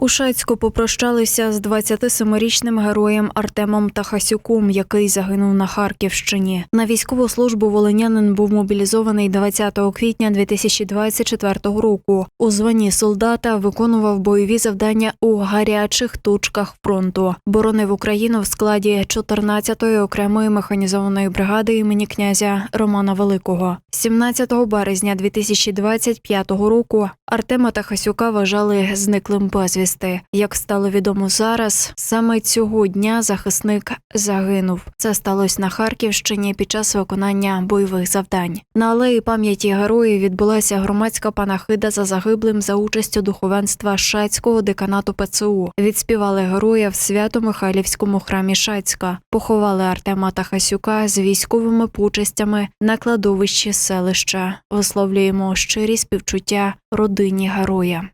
У Шацьку попрощалися з 27-річним героєм Артемом Тахасюком, який загинув на Харківщині. На військову службу волинянин був мобілізований 20 квітня 2024 року. У званні солдата виконував бойові завдання у гарячих точках фронту. Боронив Україну в складі 14-ї окремої механізованої бригади імені князя Романа Великого. 17 березня 2025 року Артема Тахасюка вважали зниклим безвісти. Як стало відомо зараз, саме цього дня захисник загинув. Це сталося на Харківщині під час виконання бойових завдань. На алеї пам'яті героїв відбулася громадська панахида за загиблим за участю духовенства Шацького деканату ПЦУ. Відспівали героя в Свято-Михайлівському храмі Шацька. Поховали Артема Тахасюка з військовими почестями на кладовищі селища. Висловлюємо щирі співчуття родині героя.